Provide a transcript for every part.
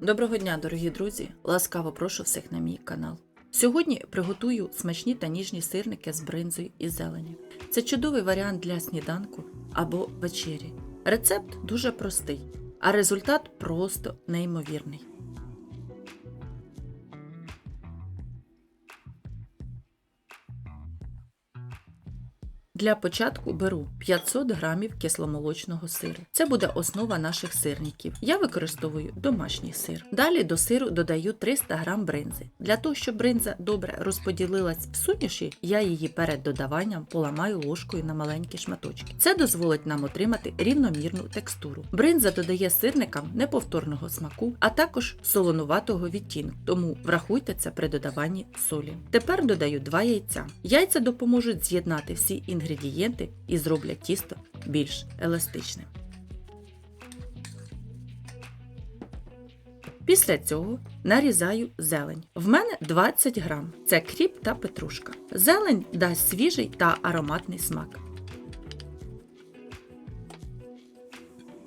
Доброго дня, дорогі друзі! Ласкаво прошу всіх на мій канал. Сьогодні приготую смачні та ніжні сирники з бринзою і зелені. Це чудовий варіант для сніданку або вечері. Рецепт дуже простий, а результат просто неймовірний. Для початку беру 500 грамів кисломолочного сиру. Це буде основа наших сирників. Я використовую домашній сир. Далі до сиру додаю 300 грам бринзи. Для того, щоб бринза добре розподілилась в суміші, я її перед додаванням поламаю ложкою на маленькі шматочки. Це дозволить нам отримати рівномірну текстуру. Бринза додає сирникам неповторного смаку, а також солонуватого відтінку, тому врахуйте це при додаванні солі. Тепер додаю 2 яйця. Яйця допоможуть з'єднати всі інгредієнти і зроблять тісто більш еластичним. Після цього нарізаю зелень. В мене 20 грам. Це кріп та петрушка. Зелень дасть свіжий та ароматний смак.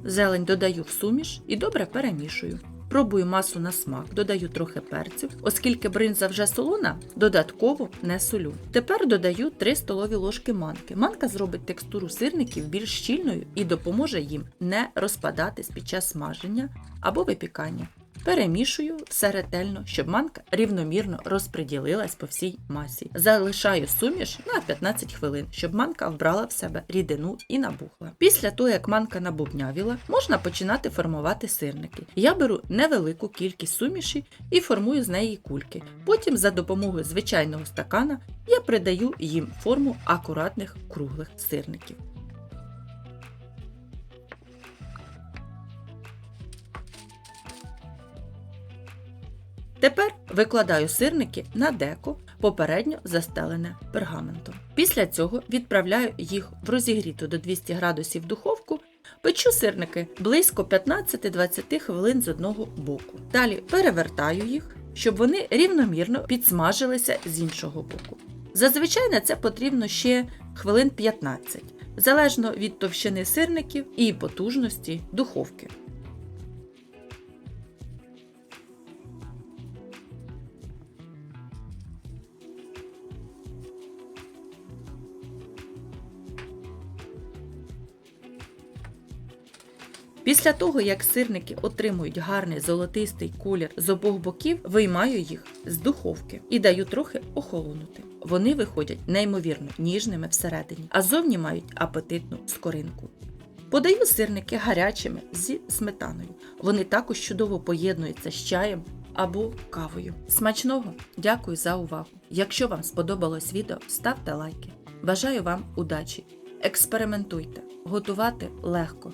Зелень додаю в суміш і добре перемішую. Пробую масу на смак, додаю трохи перцю, оскільки бринза вже солона, додатково не солю. Тепер додаю 3 столові ложки манки. Манка зробить текстуру сирників більш щільною і допоможе їм не розпадатись під час смаження або випікання. Перемішую все ретельно, щоб манка рівномірно розподілилась по всій масі. Залишаю суміш на 15 хвилин, щоб манка вбрала в себе рідину і набухла. Після того, як манка набубнявіла, можна починати формувати сирники. Я беру невелику кількість суміші і формую з неї кульки. Потім, за допомогою звичайного стакана, я придаю їм форму акуратних круглих сирників. Тепер викладаю сирники на деко, попередньо застелене пергаментом. Після цього відправляю їх в розігріту до 200 градусів духовку. Печу сирники близько 15-20 хвилин з одного боку. Далі перевертаю їх, щоб вони рівномірно підсмажилися з іншого боку. Зазвичай на це потрібно ще хвилин 15, залежно від товщини сирників і потужності духовки. Після того, як сирники отримують гарний золотистий колір з обох боків, виймаю їх з духовки і даю трохи охолонути. Вони виходять неймовірно ніжними всередині, а зовні мають апетитну скоринку. Подаю сирники гарячими зі сметаною. Вони також чудово поєднуються з чаєм або кавою. Смачного! Дякую за увагу! Якщо вам сподобалось відео, ставте лайки. Бажаю вам удачі! Експериментуйте, готувати легко.